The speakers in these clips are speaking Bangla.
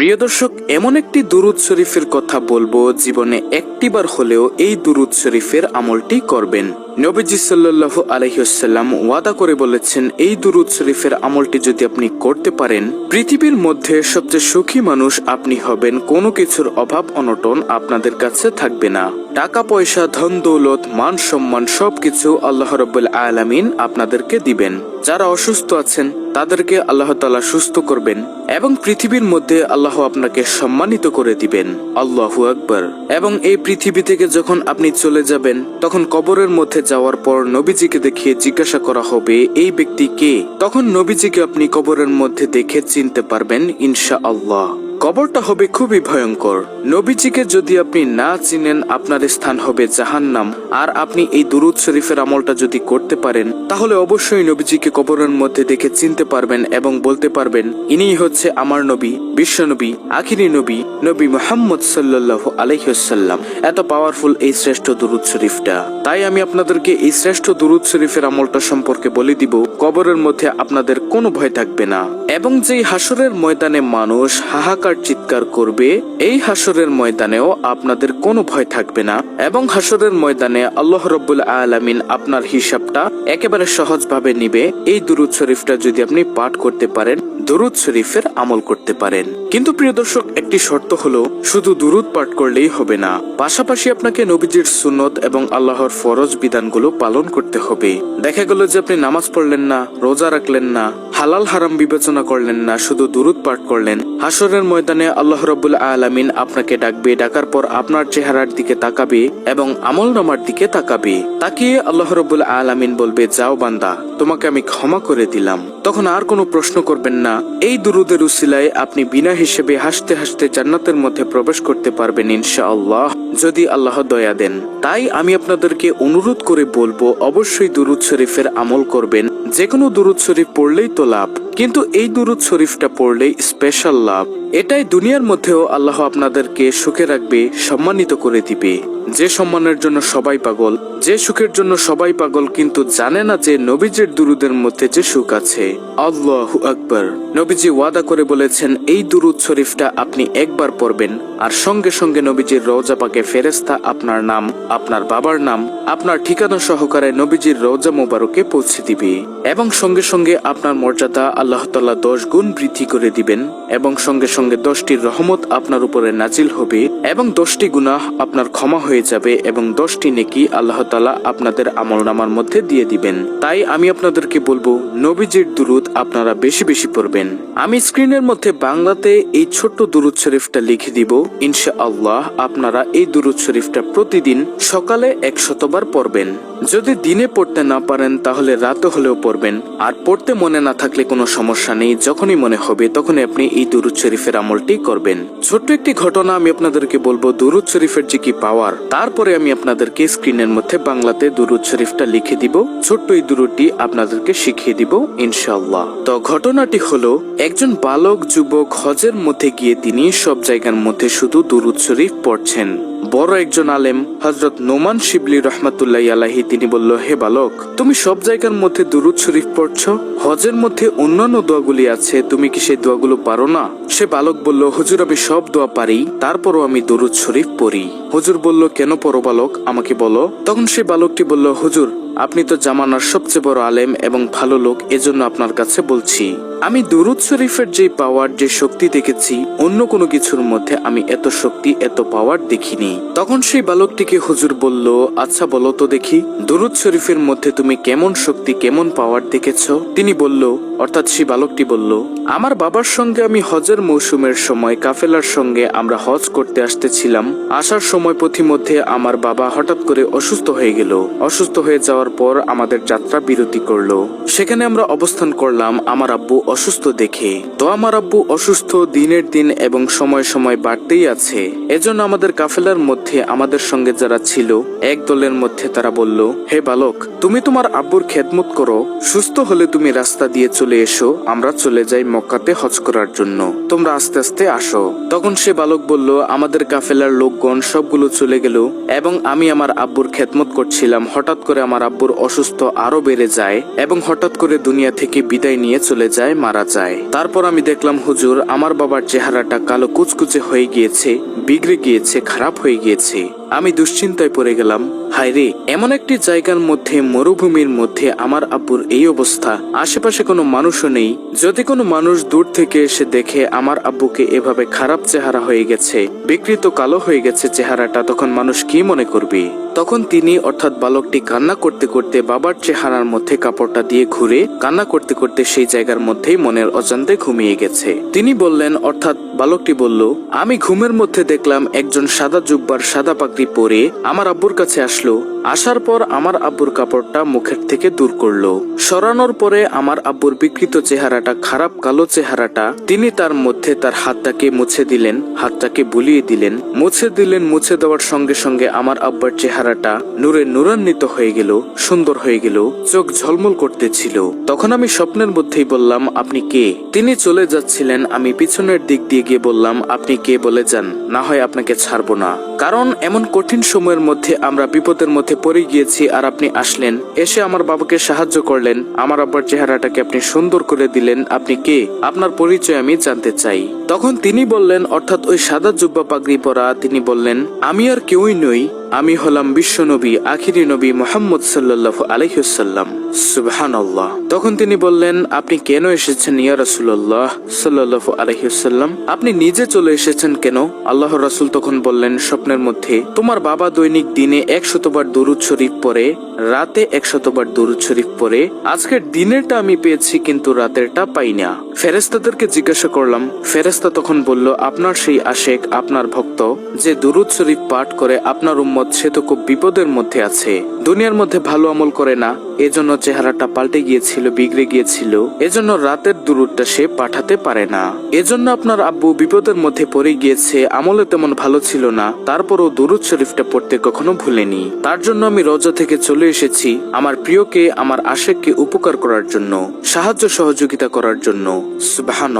প্রিয় দর্শক, এমন একটি দুরুদ শরীফের কথা বলব, জীবনে একটিবার হলেও এই দুরুদ শরীফের আমলটি করবেন। নবীজি সাল্লাহ আলহিসাল্লাম ওয়াদা করে বলেছেন, এই দুরুদ শরীফের আমলটি যদি আপনি করতে পারেন, পৃথিবীর মধ্যে সবচেয়ে সুখী মানুষ আপনি হবেন, কোনো কিছুর অভাব, অনটন আপনাদের কাছে থাকবে না। টাকা পয়সা ধন, দৌলত, মান সম্মান সবকিছু আল্লাহ রব্বুল আলামিন আপনাদেরকে দিবেন। যারা অসুস্থ আছেন, তাদেরকে আল্লাহ তালা সুস্থ করবেন এবং পৃথিবীর মধ্যে আল্লাহ আপনাকে সম্মানিত করে দিবেন। আল্লাহু আকবর। এবং এই পৃথিবী থেকে যখন আপনি চলে যাবেন, তখন কবরের মধ্যে যাওয়ার পর নবীজিকে দেখিয়ে জিজ্ঞাসা করা হবে, এই ব্যক্তি কে? তখন নবীজিকে আপনি কবরের মধ্যে দেখে চিনতে পারবেন ইনশা আল্লাহ কবরটা হবে খুবই ভয়ঙ্কর। নবীজিকে যদি আপনি না চিনেন, আপনার স্থান হবে জাহান্নাম। আর আপনি এই দুরুদ শরীফের আমলটা যদি করতে পারেন, তাহলে অবশ্যই নবীজিকে কবরের মধ্যে দেখে চিনতে পারবেন এবং বলতে পারবেন, ইনিই হচ্ছে আমার নবী। বিশ্বনবী আখিরি নবী নবী মোহাম্মদ সাল্লাহ আলহ্লাম এত পাওয়ারফুল এই শ্রেষ্ঠ দুরুদ শরীফটা। তাই আমি আপনাদেরকে এই শ্রেষ্ঠ দুরুদ শরীফের আমলটা সম্পর্কে বলে দিব, কবরের মধ্যে আপনাদের কোনো ভয় থাকবে না। এবং যেই হাসরের ময়দানে মানুষ হাহাকার চিৎকার করবে, এই হাসরের ময়দানেও আপনাদের কোনো ভয় থাকবে না। এবং হাসরের ময়দানে আল্লাহ রব্বুল আলামিন আপনার হিসাবটা একেবারে সহজভাবে নিবে। এই দুরুদ শরীফটা যদি আপনি পাঠ করতে পারেন, দুরুদ শরীফের আমল করতে পারেন। Música কিন্তু প্রিয় দর্শক, একটি শর্ত হলো শুধু দুরুদ পাঠ করলেই হবে না, পাশাপাশি আপনাকে নবীজির সুন্নত এবং আল্লাহর ফরজ বিধানগুলো পালন করতে হবে। দেখা গেল যে আপনি নামাজ পড়লেন না, রোজা রাখলেন না, হালাল হারাম বিবেচনা করলেন না, শুধু দুরুদ পাঠ করলেন। হাসরের ময়দানে আল্লাহ রব্বুল আলামিন আপনাকে ডাকবে, ডাকার পর আপনার চেহারার দিকে তাকাবে এবং আমল নামার দিকে তাকাবে। তাকিয়ে আল্লাহ রব্বুল আলামিন বলবে, যাও বান্দা, তোমাকে আমি ক্ষমা করে দিলাম। তখন আর কোনো প্রশ্ন করবেন না। এই দুরুদের উসিলায় আপনি বিনা হিসেবে হাসতে হাসতে জান্নাতের মধ্যে প্রবেশ করতে পারবেন ইনশাআল্লাহ। যদি আল্লাহ দয়া দেন, তাই আমি আপনাদেরকে অনুরোধ করে বলব, অবশ্যই দুরুৎ শরীফের আমল করবেন। যে কোনো দুরুদ শরীফ পড়লেই তো লাভ। কিন্তু এই দুরুদ শরীফটা পড়লেই স্পেশাল লাভ। এটাই দুনিয়ার মধ্যেও আল্লাহ আপনাদেরকে সুখে রাখবে, সম্মানিত করে দিবে। যে সম্মানের জন্য সবাই পাগল, যে সুখের জন্য সবাই পাগল কিন্তু জানে না যে নবীজের দুরুদের মধ্যে যে সুখ আছে। আল্লাহ আকবর। নবীজি ওয়াদা করে বলেছেন, এই দুরুদ শরীফটা আপনি একবার পড়বেন, আর সঙ্গে সঙ্গে নবীজির রওজা পাকে ফেরেস্তা আপনার নাম, আপনার বাবার নাম, আপনার ঠিকানা সহকারে নবীজির রওজা মোবারকে পৌঁছে দিবে। এবং সঙ্গে সঙ্গে আপনার মর্যাদা আল্লাহ তাল্লাহ দশ গুণ বৃদ্ধি করে দিবেন এবং সঙ্গে সঙ্গে দশটির রহমত আপনার উপরে নাজিল হবে এবং দশটি গুনাহ আপনার ক্ষমা হয়ে যাবে এবং দশটি নেকি আল্লাহ তালা আপনাদের আমল নামার মধ্যে দিয়ে দিবেন। তাই আমি আপনাদেরকে বলব, নবীজির দুরুদ আপনারা বেশি বেশি পড়বেন। আমি স্ক্রিনের মধ্যে বাংলাতে এই ছোট্ট দুরুদ শরীফটা লিখে দিব। ইনশা আল্লাহ আপনারা এই দুরুদ শরীফটা প্রতিদিন সকালে একশতবার পড়বেন। যদি দিনে পড়তে না পারেন, তাহলে রাতে হলেও পড়বেন। আর পড়তে মনে না থাকলে কোনো সমস্যা নেই, যখনই মনে হবে তখনই আপনি এই দুরুদ শরীফের আমলটি করবেন। ছোট্ট একটি ঘটনা আমি আপনাদেরকে বলব, দুরুদ শরীফের যে কি পাওয়ার, তারপরে আমি আপনাদেরকে স্ক্রিনের মধ্যে বাংলাতে দুরুদ শরীফটা লিখে দিব। ছোট্ট এই দুরুদটি আপনাদেরকে শিখিয়ে দিব, ইনশাআল্লাহ। তো ঘটনাটি হলো, একজন বালক, যুবক হজের মধ্যে গিয়ে তিনি সব জায়গার মধ্যে শুধু দুরুদ শরীফ পড়ছেন। বড় একজন আলেম হজরত নোমান শিবলি রহমাতুল্লাহ আলাহি তিনি বলল, হে বালক, তুমি সব জায়গার মধ্যে দুরুদ শরীফ পড়ছ? হজের মধ্যে অন্যান্য দোয়াগুলি আছে, তুমি কি সেই দোয়াগুলো পারো না? সে বালক বলল, হুজুর, আমি সব দোয়া পারি, তারপরও আমি দুরুদ শরীফ পড়ি। হুজুর বলল, কেন পড়ো বালক, আমাকে বলো? তখন সে বালকটি বলল, হুজুর আপনি তো জামানার সবচেয়ে বড় আলেম এবং ভালো লোক, এজন্য আপনার কাছে বলছি, আমি দুরুদ শরীফের যে পাওয়ার যে শক্তি দেখেছি, অন্য কোনো কিছুর মধ্যে আমি এত শক্তি, এত পাওয়ার দেখিনি। তখন সেই বালকটিকে হুজুর বলল আচ্ছা বলো তো দেখি, দুরুদ শরীফের মধ্যে তুমি কেমন শক্তি, কেমন পাওয়ার দেখেছ? তিনি বলল অর্থাৎ সেই বালকটি বলল, আমার বাবার সঙ্গে আমি হজের মৌসুমের সময় কাফেলার সঙ্গে আমরা হজ করতে আসতেছিলাম। আসার সময় পথিমধ্যে আমার বাবা হঠাৎ করে অসুস্থ হয়ে গেল। অসুস্থ হয়ে যাওয়ার পর আমাদের যাত্রা বিরতি করল। সেখানে আমরা অবস্থান করলাম আমার আব্বু অসুস্থ দেখে। তো আমার আব্বু অসুস্থ দিনের দিন এবং সময় সময় বাড়তেই আছে। এজন্য আমাদের কাফেলার মধ্যে আমাদের সঙ্গে যারা ছিল, এক দলের মধ্যে তারা বলল, হে বালক, তুমি তোমার আব্বুর খেদমত করো। সুস্থ হলে তুমি রাস্তা দিয়ে চলে চলে এসো, আমরা চলে যাই মক্কাতে হজ করার জন্য। তোমরা আস্তে আস্তে আসো। তখন সে বালক বলল, আমাদের কাফেলার লোকগণ সবগুলো চলে গেল এবং আমি আমার আব্বুর খেদমত করছিলাম। হঠাৎ করে আমার আব্বুর অসুস্থ আরও বেড়ে যায় এবং হঠাৎ করে দুনিয়া থেকে বিদায় নিয়ে চলে যায়, মারা যায়। তারপর আমি দেখলাম, হুজুর, আমার বাবার চেহারাটা কালো কুচকুচে হয়ে গিয়েছে, বিগড়ে গিয়েছে, খারাপ হয়ে গিয়েছে। আমি দুশ্চিন্তায় পড়ে গেলাম। হায়রে এমন একটি জায়গার মধ্যে, মরুভূমির মধ্যে আমার আব্বুর এই অবস্থা। আশেপাশে কোনো মানুষও নেই। যদি কোনো মানুষ দূর থেকে এসে দেখে আমার আব্বুকে এভাবে খারাপ চেহারা হয়ে গেছে, বিকৃত কালো হয়ে গেছে চেহারাটা, তখন মানুষ কি মনে করবে? তখন তিনি অর্থাৎ বালকটি কান্না করতে করতে বাবার চেহারার মধ্যে কাপড়টা দিয়ে ঘুরে কান্না করতে করতে সেই জায়গার মধ্যেই মনের অজান্তে ঘুমিয়ে গেছে। তিনি বললেন, অর্থাৎ বালকটি বলল, আমি ঘুমের মধ্যে দেখলাম একজন সাদা জুব্বার সাদা পাগড়ি পরে আমার আব্বুর কাছে আসলো। আসার পর আমার আব্বুর কাপড়টা মুখের থেকে দূর করল। সরানোর পরে আমার আব্বুর বিকৃত চেহারাটা, খারাপ কালো চেহারাটা, তিনি তার মধ্যে তার হাতটাকে মুছে দিলেন, হাতটাকে বুলিয়ে দিলেন। মুছে দিলেন, মুছে দেওয়ার সঙ্গে সঙ্গে আমার আব্বার চেহারাটা নূরে নূরান্বিত হয়ে গেল, সুন্দর হয়ে গেল, চোখ ঝলমল করতেছিল। তখন আমি স্বপ্নের মধ্যেই বললাম, আপনি কে? তিনি চলে যাচ্ছিলেন, আমি পিছনের দিক দিয়ে গিয়ে বললাম, আপনি কে বলে যান? না হয় আপনাকে ছাড়বো না। কারণ এমন কঠিন সময়ের মধ্যে আমরা বিপদের মধ্যে পড়ে গিয়েছি আর আপনি আসলেন। এসে আমার বাবাকে সাহায্য করলেন। আমার আব্বার চেহারাটাকে আপনি সুন্দর করে দিলেন। আপনি কে? আপনার পরিচয় আমি জানতে চাই। তখন তিনি বললেন, অর্থাৎ ওই সাদা জুব্বা পাগড়ি পরা। তিনি বললেন, আমি আর কেউই নই। আমি হলাম বিশ্বনবী আখিরি নবী মোহাম্মদ সাল্লাহ আলহিসাল্লাম সুবহান আল্লাহ তখন তিনি বললেন, আপনি কেন এসেছেন ইয়া রাসুল্লাহ সাল্লাহ আলহিসাল্লাম আপনি নিজে চলে এসেছেন কেন? আল্লাহ রাসুল তখন বললেন, স্বপ্নের মধ্যে তোমার বাবা দৈনিক দিনে একশতবার দরুদ শরীফ পরে রাতে একশতবার দরুদ শরীফ পরে আজকের দিনেরটা আমি পেয়েছি, কিন্তু রাতেরটা পাই না ফেরেস্তাদেরকে জিজ্ঞাসা করলাম। ফেরেস্তা তখন বলল, আপনার সেই আশেক, আপনার ভক্ত, যে দুরুদ শরীফ পাঠ করে আপনার উম্মত সে তো খুব বিপদের মধ্যে আছে। দুনিয়ার মধ্যে ভালো আমল করে না, এজন্য চেহারাটা পাল্টে গিয়েছিল, বিগড়ে গিয়েছিল। এজন্য রাতের দুরুদটা সে পাঠাতে পারে না। এজন্য আপনার আব্বু বিপদের মধ্যে পড়ে গিয়েছে, আমলে তেমন ভালো ছিল না। তারপরও দুরুদ শরীফটা পড়তে কখনো ভুলেনি। তার জন্য আমি রজা থেকে চলে এসেছি, আমার প্রিয়কে, আমার আশেককে উপকার করার জন্য, সাহায্য সহযোগিতা করার জন্য। সুবাহান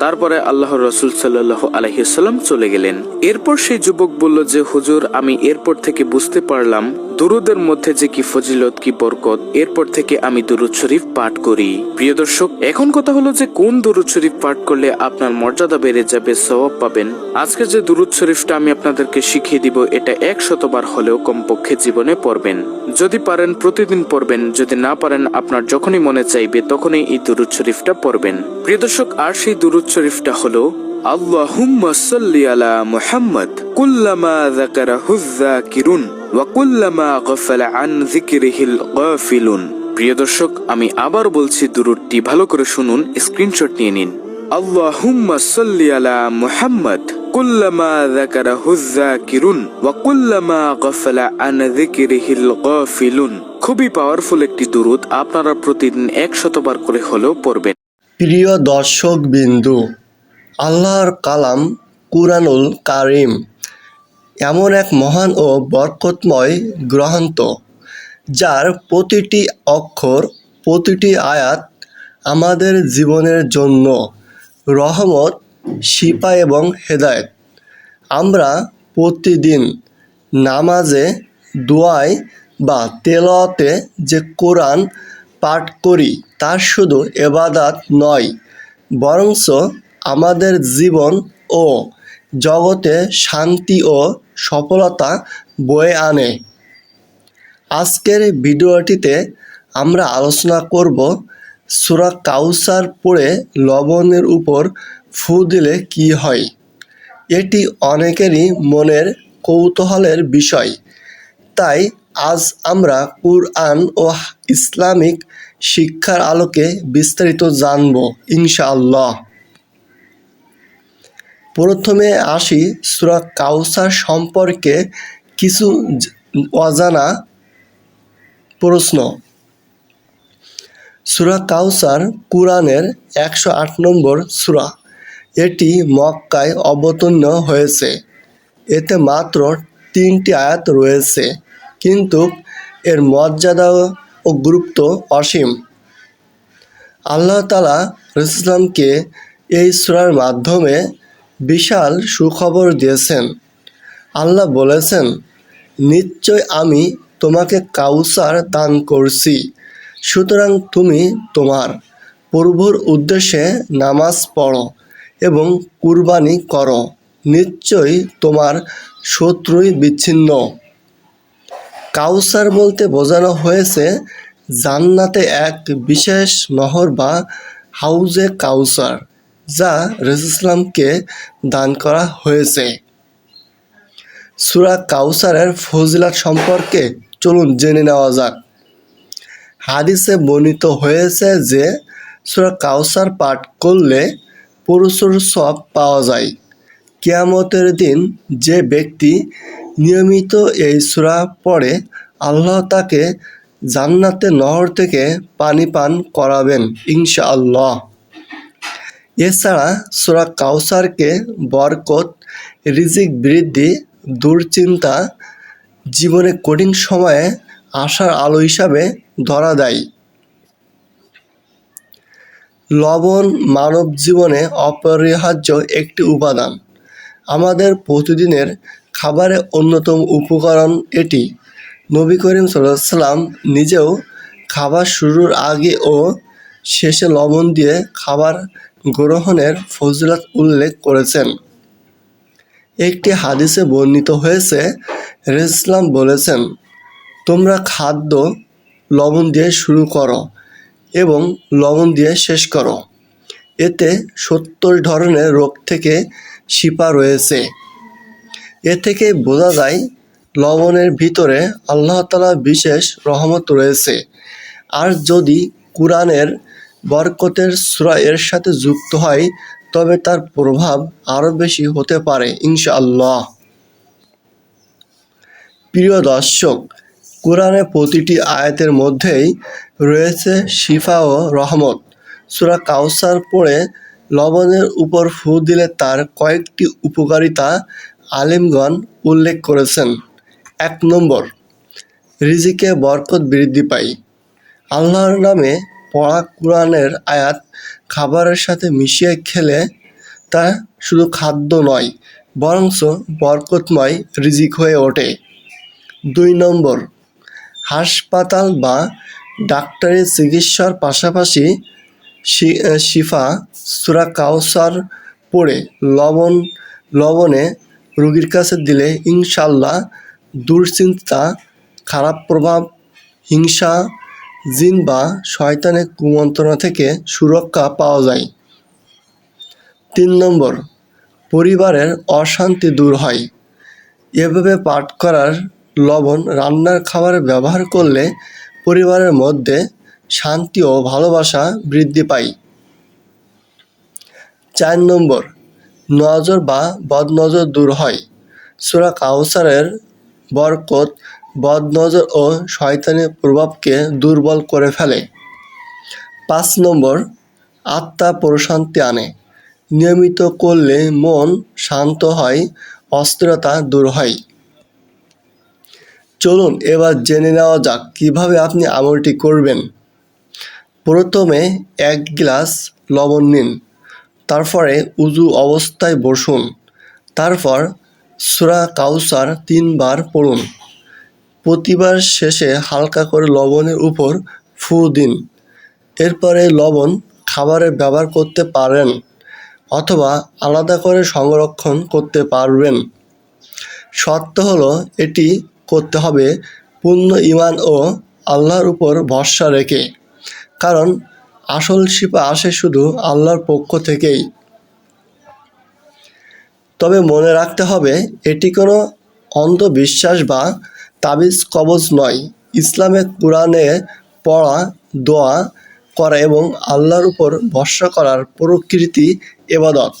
তারপরে আল্লাহ রসুল সাল্লাহ আলহিসাল্লাম চলে গেলেন। এরপর সেই যুবক বলল যে, হুজুর, আমি এরপর থেকে বুঝতে পারলাম, দুরুদের মধ্যে যে কি ফজিলত, কি বরকত, এরপর থেকে আমি দুরুদ শরীফ পাঠ করি। প্রিয় দর্শক, এখন কথা হলো যে কোন দুরুদ শরীফ পাঠ করলে আপনার মর্যাদা বেড়ে যাবে, সওয়াব পাবেন? আজকে যে দুরুদ শরীফটা আমি আপনাদেরকে শিখিয়ে দিব, এটা এক শতবার হলেও কমপক্ষে জীবনে পড়বেন। যদি পারেন, প্রতিদিন পড়বেন, যদি না পারেন, আপনার যখনই মনে চাইবে, তখনই এই দুরুদ শরীফটা পড়বেন। প্রিয় দর্শক, আর সেই দুরুদ শরীফটা হলো আল্লাহুম্মা সাল্লি আলা মুহাম্মদ, কুল্লামা যাকারাহু যাকিরুন, ওয়া কুল্লামা গাফালা আন যিকরিহিল গাফিলুন। প্রিয় দর্শক, আমি আবার বলছি দুরুদটি ভালো করে শুনুন, স্ক্রিনশট নিয়ে নিন। আল্লাহুম্মা সাল্লি আলা মুহাম্মদ, কুল্লামা যাকারাহু যাকিরুন, ওয়া কুল্লামা গাফালা আন যিকরিহিল গাফিলুন। খুবই পাওয়ারফুল একটি দুরুদ, আপনারা প্রতিদিন এক শতবার করে হলেও পড়বেন। প্রিয় দর্শক বিন্দু আল্লাহর কালাম কুরআনুল কারিম। এমন এক মহান ও বরকতময় গ্রন্থ, যার প্রতিটি অক্ষর, প্রতিটি আয়াত আমাদের জীবনের জন্য রহমত শিপা এবং হেদায়েত। আমরা প্রতিদিন নামাজে, দোয়ায় বা তেলাওয়াতে যে কোরআন পাঠ করি তার শুধু এবাদাত নয় বরঞ্চ আমাদের জীবন ও জগতে শান্তি ও সফলতা বয়ে আনে। আজকের ভিডিওটিতে আমরা আলোচনা করব সূরা কাউসার পড়ে লবণের উপর ফু দিলে কি হয়। এটি অনেকেরই মনের কৌতূহলের বিষয়। তাই আজ আমরা কুরআন ও ইসলামিক শিক্ষার আলোকে বিস্তারিত জানব, ইনশাআল্লাহ। প্রথমে আসি সূরা কাউসার সম্পর্কে কিছু অজানা প্রশ্ন। সূরা কাউসার কুরআনের একশো আট নম্বর সূরা। এটি মক্কায় অবতীর্ণ হয়েছে। এতে মাত্র তিনটি আয়াত রয়েছে, কিন্তু এর মর্যাদা ও গুরুত্ব অসীম। আল্লাহ তালা এই সুরার মাধ্যমে বিশাল সুখবর দিয়েছেন। আল্লাহ বলেছেন, নিশ্চয় আমি তোমাকে কাউসার দান করছি। সুতরাং তুমি তোমার প্রভুর উদ্দেশ্যে নামাজ পড়ো এবং কুরবানি করো। নিশ্চয়ই তোমার শত্রুই বিচ্ছিন্ন। কাউসার বলতে বোঝানো হয়েছে, জান্নাতে এক বিশেষ নহর বা হাউজে কাউসার। যা রসুলামকে দান করা হয়েছে। সুরা কাউসারের ফজিলাত সম্পর্কে চলুন জেনে নেওয়া যাক। হাদিসে বর্ণিত হয়েছে যে, সুরা কাউসার পাঠ করলে প্রচুর সব পাওয়া যায়। কিয়ামতের দিন যে ব্যক্তি নিয়মিত এই সুরা পড়ে, আল্লাহ তাকে জান্নাতের নহর থেকে পানি পান করাবেন, ইনশাআল্লাহ। এছাড়া সুরা কাউসারকে বরকত, রিজিক বৃদ্ধি, দুশ্চিন্তা, জীবনে কঠিন সময়ে আশার আলো হিসাবে ধরা দেয়। লবণ মানব জীবনে অপরিহার্য একটি উপাদান। আমাদের প্রতিদিনের খাবারের অন্যতম উপকরণ এটি। নবী করিম সাল্লাম নিজেও খাবার শুরুর আগে ও শেষে লবণ দিয়ে খাবার গ্রহণের ফজিলত উল্লেখ করেছেন। একটি হাদিসে বর্ণিত হয়েছে রেসলাম বলেছেন, তোমরা খাদ্য লবণ দিয়ে শুরু করো এবং লবণ দিয়ে শেষ করো। এতে সত্তর ধরনের রোগ থেকে শিপা রয়েছে। এ থেকে বোঝা যায়, লবণের ভিতরে আল্লাহ তালা বিশেষ রহমত রয়েছে। আর যদি কোরআনের বরকতের সুরা এর সাথে যুক্ত হয়, তবে তার প্রভাব আরও বেশি হতে পারে, ইনশাআল্লাহ। প্রিয় দর্শক, কোরআনে প্রতিটি আয়াতের মধ্যেই রয়েছে শিফা ও রহমত। সুরা কাউসার পড়ে লবণের উপর ফু দিলে তার কয়েকটি উপকারিতা আলিমগণ উল্লেখ করেছেন। এক নম্বর, রিজিকে বরকত বৃদ্ধি পায়। আল্লাহর নামে পড়া কোরআনের আয়াত খাবারের সাথে মিশিয়ে খেলে তা শুধু খাদ্য নয়, বরঞ্চ বরকতময় রিজিক হয়ে ওঠে। দুই নম্বর, হাসপাতাল বা ডাক্তারি চিকিৎসার পাশাপাশি শিফা, সুরা কাউসার পড়ে লবণ, লবণে রোগীর কাছে দিলে ইনশাল্লাহ দুশ্চিন্তা, খারাপ প্রভাব, হিংসা জিন বা শয়তানের কুমন্ত্রণা থেকে সুরক্ষা পাওয়া যায়। তিন নম্বর, পরিবারের অশান্তি দূর হয়। এভাবে পাঠ করার লবণ রান্নার খাবারে ব্যবহার করলে পরিবারের মধ্যে শান্তি ও ভালোবাসা বৃদ্ধি পায়। চার নম্বর, নজর বা বদনজর দূর হয়। সুরা কাউসারের বরকত বদনজর ও শয়তানের প্রভাবকে দুর্বল করে ফেলে। পাঁচ নম্বর, আত্মা প্রশান্তি আনে। নিয়মিত করলে মন শান্ত হয়, অস্থিরতা দূর হয়। চলুন এবার জেনে নেওয়া যাক কীভাবে আপনি আমলটি করবেন। প্রথমে এক গ্লাস লবণ নিন, তারপরে উজু অবস্থায় বসুন, তারপর সুরা কাউসার তিনবার পড়ুন। প্রতিবার শেষে হালকা করে লবণের উপর ফু দিন। এরপরে লবণ খাবারে ব্যবহার করতে পারেন অথবা আলাদা করে সংরক্ষণ করতে পারবেন। শর্ত হলো এটি করতে হবে পূর্ণ ইমান ও আল্লাহর উপর ভরসা রেখে। কারণ আসল শিপা আসে শুধু আল্লাহর পক্ষ থেকেই। তবে মনে রাখতে হবে এটি কোনো অন্ধবিশ্বাস বা তাবিজ কবজ নয়, ইসলামে কোরআনে পড়া, দোয়া করা এবং আল্লাহর উপর ভরসা করার প্রকৃতি এবাদত।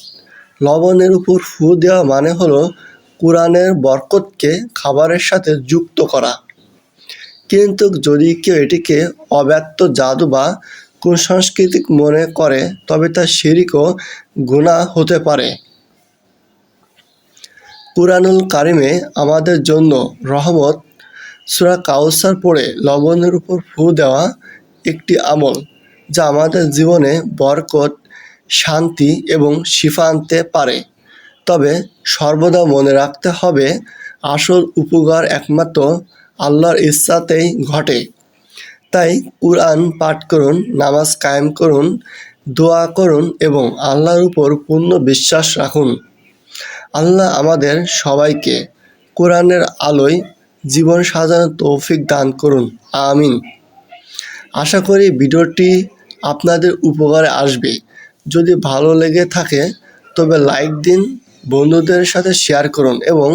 লবণের উপর ফু দেওয়া মানে হলো কোরআনের বরকতকে খাবারের সাথে যুক্ত করা। কিন্তু যদি কেউ এটিকে অব্যক্ত জাদু বা কুসংস্কৃতিক মনে করে, তবে তা শিরিক ও গুণা হতে পারে। কুরআনুল কারিমে আমাদের জন্য রহমত সুরা কাউসার পড়ে লবণের উপর ফু দেওয়া একটি আমল, যা আমাদের জীবনে বরকত, শান্তি এবং শিফা আনতে পারে। তবে সর্বদা মনে রাখতে হবে, আসল উপকার একমাত্র আল্লাহর ইচ্ছাতেই ঘটে। তাই কুরআন পাঠ করুন, নামাজ কায়েম করুন, দোয়া করুন এবং আল্লাহর উপর পূর্ণ বিশ্বাস রাখুন। আল্লাহ আমাদের সবাইকে কোরআনের আলোয় জীবন সাজানোর তৌফিক দান করুন। আমিন। আশা করি ভিডিওটি আপনাদের উপকারে আসবে। যদি ভালো লেগে থাকে, তবে লাইক দিন, বন্ধুদের সাথে শেয়ার করুন এবং